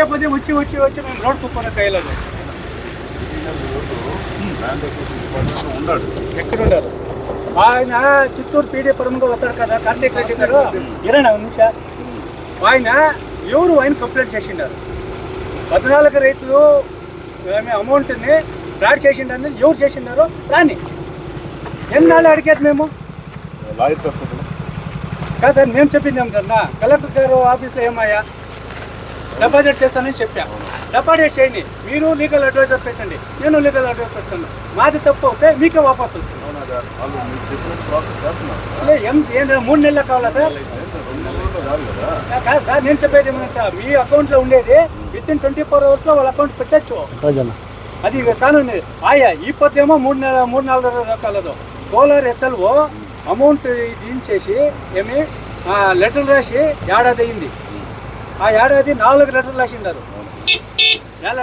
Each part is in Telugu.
పదే పదే వచ్చి వచ్చి వచ్చి మేము రోడ్ అక్విజిషన్ డిపార్ట్మెంట్ ఉన్నాడు ఎక్కడ ఆయన చిత్తూరు పీడీ పరముగా వస్తాడు కదా కార్తీక్ రెడ్డి గారు. ఇరవై నిమిషం ఆయన ఎవరు ఆయన కంప్లైంట్ చేసిండారు? పద్నాలుగు రైతులు అమౌంట్ని ఫ్రాడ్ చేసిండని ఎవరు చేసిండారో? రాని ఎన్నాళ్ళు అడిగేది మేము? లాయర్ తప్పదు కాదు మేము చెప్పింది ఏమిటన్నా కలెక్టర్ గారు ఆఫీస్లో ఏమయ్యా? డిపాజిట్ చేస్తానని చెప్పా. డిపాజిట్ చేయండి. మీరు లీగల్ అడ్వైజర్ పెట్టండి. నేను లీగల్ అడ్వైజర్ పెట్టాను మాది తప్పు అవుతే మీకే వాపస్ వస్తుంది. మూడు నెలలు కావాలా సార్? సార్ నేను చెప్పేది ఏమంటా మీ అకౌంట్లో ఉండేది విత్ ఇన్ ట్వంటీ ఫోర్ అవర్స్లో వాళ్ళ అకౌంట్ పెట్టచ్చు. అది కానూని. ఆయా ఈ పొద్దేమో మూడు నెల మూడు నాలుగు రకాలదు కోలార్ ఎస్ఎల్ఓ అమౌంట్ దించేసి ఏమి? లెటర్ రాసి ఏడాది అయింది ఆ ఏడాది నాలుగు లెటర్లు రాసిండారు.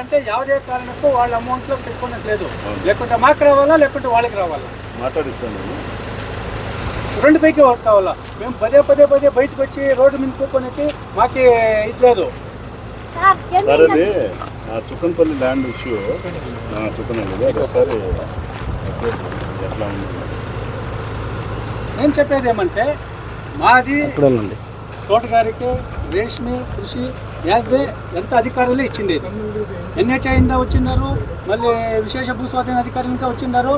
అంటే ఎవరే కారణంతో వాళ్ళ అమౌంట్లో పెట్టుకున్నట్లేదు లేకుంటే మాకు రావాలా లేకుంటే వాళ్ళకి రావాలా? మాట్లాడిస్తాను రెండు పైకి కావాలా? మేము పదే పదే పదే బయటకు వచ్చి రోడ్డు మీద కూర్చొని మాకు ఇది లేదు. ల్యాండ్ ఇష్యూ చుక్కనల్లి నేను చెప్పేది ఏమంటే మాది తోటగారికి రేష్మి కృషి యాజ్ ఏ ఎంత అధికారులు ఇచ్చిండేది ఎన్హెచ్ఐ ఇంకా వచ్చిండారు? మళ్ళీ విశేష భూస్వాధీన అధికారులు ఇంకా వచ్చిండారు?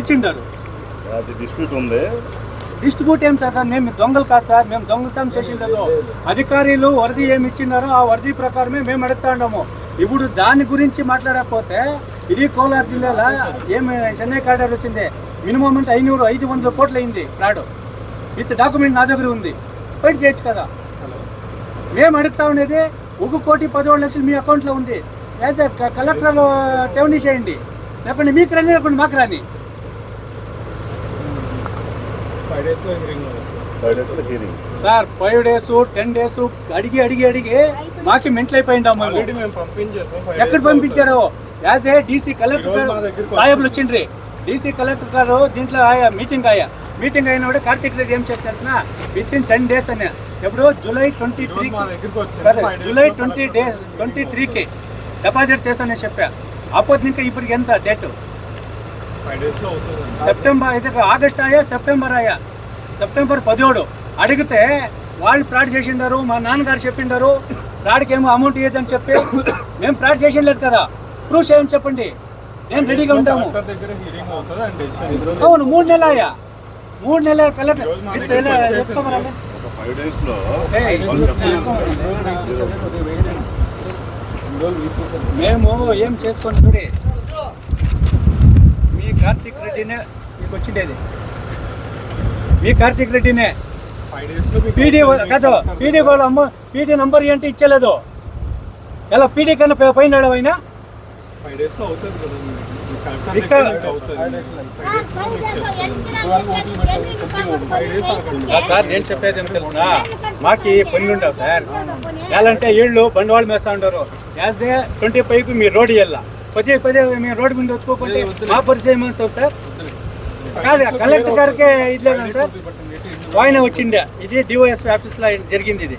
ఇచ్చిండారు. అది డిస్ప్యూట్ ఉంది. డిస్ట్రిబ్యూట్ ఏం సార్? మేము దొంగలు కాదు సార్. మేము దొంగతనం చేసిండదు అధికారులు వరది ఏమి ఇచ్చినారో ఆ వరది ప్రకారమే మేము అడుగుతా ఉన్నాము. ఇప్పుడు దాని గురించి మాట్లాడకపోతే ఇది కోలార్ జిల్లాలో ఏమి చెన్నై కార్డర్ వచ్చింది. మినిమం అంటే ఐనూరు ఐదు వందల కోట్లు అయింది ఫ్రాడ్. విత్ డాక్యుమెంట్ నా దగ్గర ఉంది. బయట చేయొచ్చు కదా? మేము అడుగుతా ఉండేది ఒక కోటి పదిహేడు లక్షలు మీ అకౌంట్లో ఉంది. యాజ్ కలెక్టర్ టెవనీ చేయండి. లేకపోతే మీకు రాని లేకపోతే మాకు రాని. Sir five days ten days అడిగి అడిగి అడిగి మాకి మెంటల్ అయిపోయిందాం ఎక్కడ పంపించారు? యాజ్ ఏ డీసీ కలెక్టర్ సాహెబ్లు వచ్చిండ్రి. డీసీ కలెక్టర్ గారు దీంట్లో ఆయా మీటింగ్ ఆయా. మీటింగ్ అయినప్పుడు కార్తీక్ రెడ్డి ఏం చెప్పారు విత్ ఇన్ టెన్ డేస్ అని. ఎప్పుడు July twenty three July twenty day twenty త్రీకి డిపాజిట్ చేశానని చెప్పా. అప్పటి ఇంకా ఇప్పటికి ఎంత డేట్? సెప్టెంబర్ ఇది ఆగస్ట్ ఆయా సెప్టెంబర్ ఆయా? సెప్టెంబర్ పదిహేడు. అడిగితే వాళ్ళు ఫ్రాడ్ చేసిండారు మా నాన్నగారు చెప్పిండారు ఫ్రాడ్కి ఏమో అమౌంట్ ఇవ్వదని చెప్పి మేము ఫ్రాడ్ చేసిండలేదు కదా. ప్రూఫ్ చేయని చెప్పండి. నేను రెడీగా ఉంటాము. అవును మూడు నెలలు ఆయా. మూడు నెలల కలెక్టర్ ఫైవ్ డేస్లో ఏయ్, మేము ఏం చేసుకోండి చూడి. మీ కార్తీక్ రెడ్డినే మీకు వచ్చిండేది. మీ కార్తీక్ రెడ్డినే. పీడీ కాదు పీడీ వాళ్ళ అమ్మ పీడీ నంబర్ ఏంటి ఇచ్చలేదు. ఎలా పీడీ కన్నా పై- పైన అయినా ఫైవ్ డేస్లో అవుతుంది కదా ఇక్కడ సార్ నేను చెప్పేది ఏమి తెలుసునా మాకి పనులు ఉండవు సార్. ఎలా అంటే వీళ్ళు బండవాళ్ళు మేస్తా ఉండరు. యాజ్ ఏ ట్వంటీ ఫైవ్ మీరు రోడ్ వెళ్ళా పదే పదే మేము రోడ్డు మీద వచ్చుకోకపోతే మా పరిచయం ఏమంటారు సార్? కాదు కలెక్టర్ గారికే ఇది లేదా సార్? వాయిన వచ్చిండే. ఇది డివైఎస్పీ ఆఫీస్లో జరిగింది ఇది.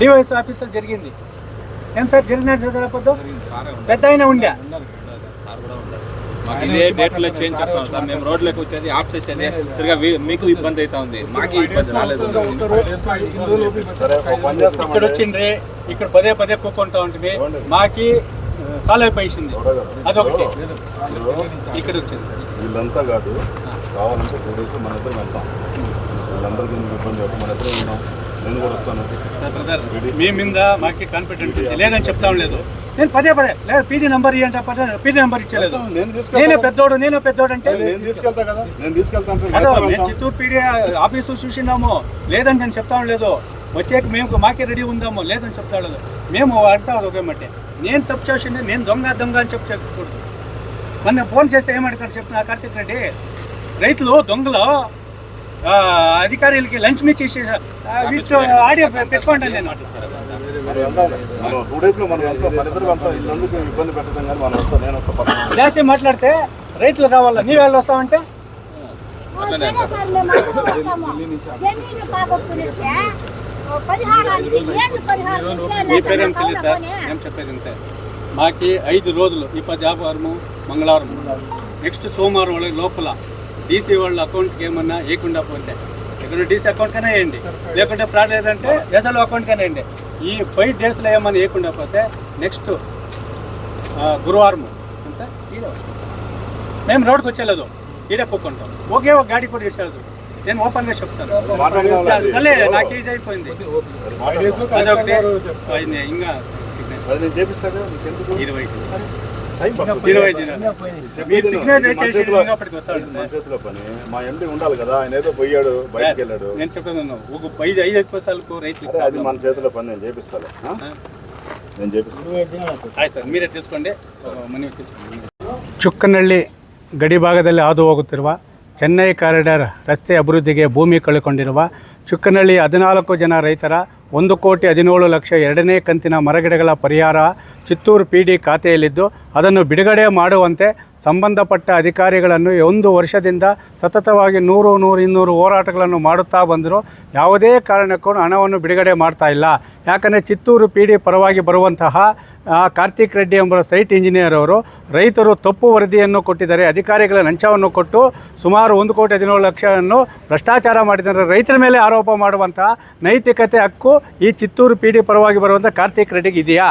డివైఎస్పీ ఆఫీస్లో జరిగింది. ఏం సార్ జరిగినట్టు పెద్ద ఆయన ఉండే. మాకు ఇదే డేట్లో చేంజ్ చేస్తాం సార్. మేము రోడ్లోకి వచ్చేది ఆఫ్ వీ- మీకు ఇబ్బంది అవుతా ఉంది. మాకు ఇబ్బంది రాలేదు. ఇక్కడ వచ్చిండ్రి ఇక్కడ పదే పదే కూకుంటా ఉంటుంది. మాకి సాల్వ్ అయిపోయింది అదొకటి. ఇక్కడ వచ్చింది. వీళ్ళంతా కాదు కావాలంటే టూ డేస్ మన ఇద్దరం వెళ్తాం. వీళ్ళందరికీ ఇబ్బంది అవుతుంది? మన ఇద్దరం వెళ్దాం నేను కూడా వస్తాను. మీ మీద మాకి కాన్ఫిడెంట్ లేదని చెప్తాం లేదు. నేను పదే పదే లేదు పీడీ నంబర్ ఇవ్వండి పదే పీడీ నంబర్ ఇచ్చలేదు. నేను నేనే పెద్దోడు నేనే పెద్దోడు అంటే నేను నేను అదో మేము చిత్తూరు పీడీ ఆఫీసు చూసినాము లేదని నేను చెప్తాం లేదు. వచ్చేకి మేము మాకే రెడీ ఉందాము లేదని చెప్తాం లేదు. మేము అంటాం ఒకేమంటే నేను తప్పు చేసింది నేను దొంగ దొంగ అని చెప్పి చెప్పకూడదు. మొన్న ఫోన్ చేస్తే ఏమంటారు చెప్పిన కార్తీక్ రెడ్డి? రైతులు దొంగలు అధికారులకి లంచ్ వీటితో ఆడియో పెట్టుకుంటాను నేను. జాస్తి మాట్లాడితే రైతులు కావాలా? నీ వాళ్ళు వస్తావంటే? మీ. పేరేం తెలుసా పోనీ? ఏం చెప్పేది అంతే మాకి ఐదు రోజులు ఈ పద్యావారము మంగళవారం. నెక్స్ట్ సోమవారం లోపల డీసీ వాళ్ళ అకౌంట్కి ఏమన్నా వేయకుండా పోతే ఎక్కడ డీసీ అకౌంట్ కన్నా వేయండి లేకుంటే ఫ్రాడ్ లేదంటే ఎస్ఎల్ అకౌంట్ కన్నా వేయండి ఈ ఫైవ్ డేస్లో ఏమన్నా వేయకుండా పోతే నెక్స్ట్ గురువారం అంతే ఈడ మేము రోడ్కి వచ్చేలేదు ఈడే కూకుంటాం. ఒకే ఒక గాడి కూడా ఇచ్చేది నేను ఓపెన్గా చెప్తాను. సరే నాకు ఇది అయిపోయింది. అదొకటి. అది ఇంకా ఇరవై. ఇరవై దినాలు మీరు చెప్పేది సిగ్నేచర్ మన చేసి చేతిలో- అప్పటికి వస్తాడు మన చేతిలో పని మా ఎండి ఉండాలి కదా ఆయన ఏదో పోయాడు బయటికి వెళ్ళాడు నేను చెప్తాను ఒక ఐదు ఐదు ఎక్కువ సార్లు రైతులు అరే అది మన చేతిలో పని నేను చేపిస్తాను ఆ? నేను చేపిస్తాను ಆಯ್ತು ಸರ್ ಮೀರೇ ತಿಳಿಸ್ಕೊಂಡೆ ಮನೆ ತಿಳಿಸ್ಕೊಂಡು ಚುಕ್ಕನಹಳ್ಳಿ ಗಡಿ ಭಾಗದಲ್ಲಿ ಹಾದು ಹೋಗುತ್ತಿರುವ ಚೆನ್ನೈ ಕಾರಿಡಾರ್ ರಸ್ತೆ ಅಭಿವೃದ್ಧಿಗೆ ಭೂಮಿ ಕಳೆಕೊಂಡಿರುವ ಚುಕ್ಕನಹಳ್ಳಿ ಹದಿನಾಲ್ಕು ಜನ ರೈತರ ಒಂದು ಕೋಟಿ ಹದಿನೇಳು ಲಕ್ಷ ಎರಡನೇ ಕಂತಿನ ಮರಗಿಡಗಳ ಪರಿಹಾರ ಚಿತ್ತೂರು ಪಿ ಡಿ ಖಾತೆಯಲ್ಲಿದ್ದು, ಅದನ್ನು ಬಿಡುಗಡೆ ಮಾಡುವಂತೆ ಸಂಬಂಧಪಟ್ಟ ಅಧಿಕಾರಿಗಳನ್ನು ಒಂದು ವರ್ಷದಿಂದ ಸತತವಾಗಿ ನೂರು ನೂರು, ಇನ್ನೂರು ಹೋರಾಟಗಳನ್ನು ಮಾಡುತ್ತಾ ಬಂದರೂ ಯಾವುದೇ ಕಾರಣಕ್ಕೂ ಹಣವನ್ನು ಬಿಡುಗಡೆ ಮಾಡ್ತಾ ಇಲ್ಲ. ಯಾಕಂದರೆ ಚಿತ್ತೂರು ಪಿ ಡಿ ಪರವಾಗಿ ಬರುವಂತಹ ಕಾರ್ತಿಕ್ ರೆಡ್ಡಿ ಎಂಬ ಸೈಟ್ ಇಂಜಿನಿಯರ್ ಅವರು ರೈತರು ತಪ್ಪು ವರದಿಯನ್ನು ಕೊಟ್ಟಿದ್ದಾರೆ, ಅಧಿಕಾರಿಗಳ ಲಂಚವನ್ನು ಕೊಟ್ಟು ಸುಮಾರು ಒಂದು ಕೋಟಿ ಹದಿನೇಳು ಲಕ್ಷವನ್ನು ಭ್ರಷ್ಟಾಚಾರ ಮಾಡಿದ್ದಾರೆ. ರೈತರ ಮೇಲೆ ಆರೋಪ ಮಾಡುವಂತಹ ನೈತಿಕತೆ ಹಕ್ಕು ಈ ಚಿತ್ತೂರು ಪಿ ಡಿ ಪರವಾಗಿ ಬರುವಂಥ ಕಾರ್ತಿಕ್ ರೆಡ್ಡಿಗೆ ಇದೆಯಾ?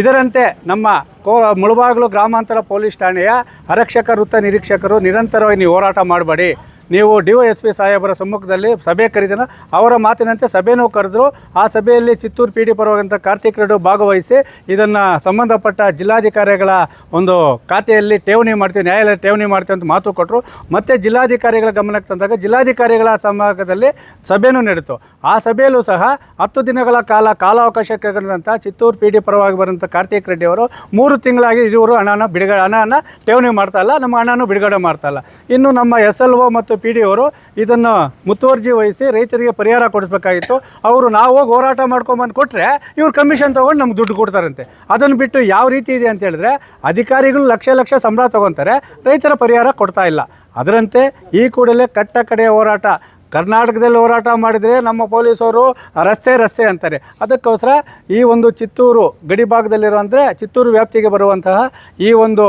ಇದರಂತೆ ನಮ್ಮ ಕೋ ಮುಳುಬಾಗಿಲು ಗ್ರಾಮಾಂತರ ಪೊಲೀಸ್ ಠಾಣೆಯ ಆರಕ್ಷಕ ವೃತ್ತ ನಿರೀಕ್ಷಕರು ನಿರಂತರವಾಗಿ ನೀವು ಹೋರಾಟ ಮಾಡಬೇಡಿ. ನೀವು ಡಿ ಒ ಎಸ್ ಪಿ ಸಾಹೇಬರ ಸಮ್ಮುಖದಲ್ಲಿ ಸಭೆ ಕರೆದಿನ ಅವರ ಮಾತಿನಂತೆ ಸಭೆನೂ ಕರೆದ್ರು ಆ ಸಭೆಯಲ್ಲಿ ಚಿತ್ತೂರು ಪಿ ಡಿ ಪರವಾಗಿಂತ ಕಾರ್ತಿಕ್ ರೆಡ್ಡಿ ಭಾಗವಹಿಸಿ ಇದನ್ನು ಸಂಬಂಧಪಟ್ಟ ಜಿಲ್ಲಾಧಿಕಾರಿಗಳ ಒಂದು ಖಾತೆಯಲ್ಲಿ ಠೇವಣಿ ಮಾಡ್ತೀವಿ ನ್ಯಾಯಾಲಯ ಠೇವಣಿ ಮಾಡ್ತೀವಿ ಅಂತ ಮಾತು ಕೊಟ್ಟರು ಮತ್ತು ಜಿಲ್ಲಾಧಿಕಾರಿಗಳ ಗಮನಕ್ಕೆ ತಂದಾಗ ಜಿಲ್ಲಾಧಿಕಾರಿಗಳ ಸಮಾಗದಲ್ಲಿ ಸಭೆನೂ ನಡೆಯಿತು. ಆ ಸಭೆಯಲ್ಲೂ ಸಹ ಹತ್ತು ದಿನಗಳ ಕಾಲ ಕಾಲಾವಕಾಶ ಕೆಳಗಂತ ಚಿತ್ತೂರು ಪಿ ಡಿ ಪರವಾಗಿ ಬರುವಂಥ ಕಾರ್ತಿಕ್ ರೆಡ್ಡಿ ಅವರು ಮೂರು ತಿಂಗಳಾಗಿ ಇವರು ಹಣನ ಬಿಡುಗಡೆ, ಹಣನ ಠೇವಣಿ ಮಾಡ್ತಾ ಇಲ್ಲ, ನಮ್ಮ ಹಣನೂ ಬಿಡುಗಡೆ ಮಾಡ್ತಾ ಇಲ್ಲ. ಇನ್ನು ನಮ್ಮ ಎಸ್ ಎಲ್ ಒ ಮತ್ತು ಪಿ ಡಿ ಅವರು ಇದನ್ನು ಮುತುವರ್ಜಿ ವಹಿಸಿ ರೈತರಿಗೆ ಪರಿಹಾರ ಕೊಡಿಸ್ಬೇಕಾಗಿತ್ತು. ಅವರು ನಾವು ಹೋಗಿ ಹೋರಾಟ ಮಾಡ್ಕೊಂಬಂದು ಕೊಟ್ಟರೆ ಇವ್ರು ಕಮಿಷನ್ ತೊಗೊಂಡು ನಮ್ಗೆ ದುಡ್ಡು ಕೊಡ್ತಾರಂತೆ. ಅದನ್ನು ಬಿಟ್ಟು ಯಾವ ರೀತಿ ಇದೆ ಅಂತ ಹೇಳಿದ್ರೆ ಅಧಿಕಾರಿಗಳು ಲಕ್ಷ ಲಕ್ಷ ಸಂಬಳ ತೊಗೊತಾರೆ, ರೈತರ ಪರಿಹಾರ ಕೊಡ್ತಾ ಇಲ್ಲ. ಅದರಂತೆ ಈ ಕೂಡಲೇ ಕಟ್ಟ ಕಡೆಯ ಹೋರಾಟ ಕರ್ನಾಟಕದಲ್ಲಿ ಹೋರಾಟ ಮಾಡಿದರೆ ನಮ್ಮ ಪೊಲೀಸವರು ರಸ್ತೆ ರಸ್ತೆ ಅಂತಾರೆ. ಅದಕ್ಕೋಸ್ಕರ ಈ ಒಂದು ಚಿತ್ತೂರು ಗಡಿ ಭಾಗದಲ್ಲಿರುವಂದರೆ ಚಿತ್ತೂರು ವ್ಯಾಪ್ತಿಗೆ ಬರುವಂತಹ ಈ ಒಂದು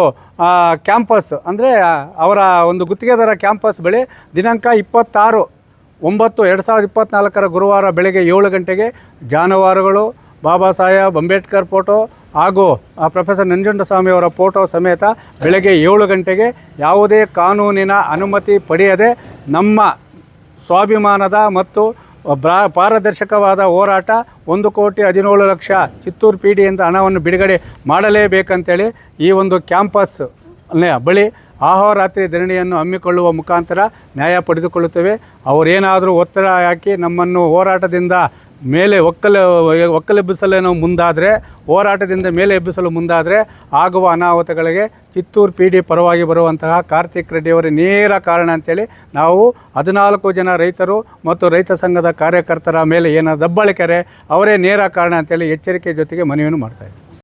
ಕ್ಯಾಂಪಸ್ ಅಂದರೆ ಅವರ ಒಂದು ಗುತ್ತಿಗೆದಾರ ಕ್ಯಾಂಪಸ್ ಬಳಿ ದಿನಾಂಕ ಇಪ್ಪತ್ತಾರು ಒಂಬತ್ತು ಎರಡು ಸಾವಿರದ ಇಪ್ಪತ್ತ್ನಾಲ್ಕರ ಗುರುವಾರ ಬೆಳಗ್ಗೆ ಏಳು ಗಂಟೆಗೆ ಜಾನುವಾರುಗಳು, ಬಾಬಾ ಸಾಹೇಬ್ ಅಂಬೇಡ್ಕರ್ ಫೋಟೋ ಹಾಗೂ ಪ್ರೊಫೆಸರ್ ನಂಜುಂಡಸ್ವಾಮಿ ಅವರ ಫೋಟೋ ಸಮೇತ ಬೆಳಗ್ಗೆ ಏಳು ಗಂಟೆಗೆ ಯಾವುದೇ ಕಾನೂನಿನ ಅನುಮತಿ ಪಡೆಯದೆ ನಮ್ಮ ಸ್ವಾಭಿಮಾನದ ಮತ್ತು ಬ್ರಾ ಪಾರದರ್ಶಕವಾದ ಹೋರಾಟ ಒಂದು ಕೋಟಿ ಹದಿನೇಳು ಲಕ್ಷ ಚಿತ್ತೂರು ಪಿ ಡಿಯಿಂದ ಹಣವನ್ನು ಬಿಡುಗಡೆ ಮಾಡಲೇಬೇಕಂತೇಳಿ ಈ ಒಂದು ಕ್ಯಾಂಪಸ್ ಬಳಿ ಆಹೋರಾತ್ರಿ ಧರಣಿಯನ್ನು ಹಮ್ಮಿಕೊಳ್ಳುವ ಮುಖಾಂತರ ನ್ಯಾಯ ಪಡೆದುಕೊಳ್ಳುತ್ತೇವೆ. ಅವರೇನಾದರೂ ಒತ್ತಡ ಹಾಕಿ ನಮ್ಮನ್ನು ಹೋರಾಟದಿಂದ ಮೇಲೆ ಒಕ್ಕಲ ನಾವು ಮುಂದಾದರೆ, ಹೋರಾಟದಿಂದ ಮೇಲೆ ಎಬ್ಬಿಸಲು ಮುಂದಾದರೆ ಆಗುವ ಅನಾಹುತಗಳಿಗೆ ಚಿತ್ತೂರು ಪಿ ಡಿ ಪರವಾಗಿ ಬರುವಂತಹ ಕಾರ್ತಿಕ್ ರೆಡ್ಡಿಯವರ ನೇರ ಕಾರಣ ಅಂತೇಳಿ ನಾವು ಹದಿನಾಲ್ಕು ಜನ ರೈತರು ಮತ್ತು ರೈತ ಸಂಘದ ಕಾರ್ಯಕರ್ತರ ಮೇಲೆ ಏನೋ ದಬ್ಬಳಿಕೆರೆ, ಅವರೇ ನೇರ ಕಾರಣ ಅಂತೇಳಿ ಎಚ್ಚರಿಕೆ ಜೊತೆಗೆ ಮನವಿಯನ್ನು ಮಾಡ್ತಾಯಿದ್ದೀವಿ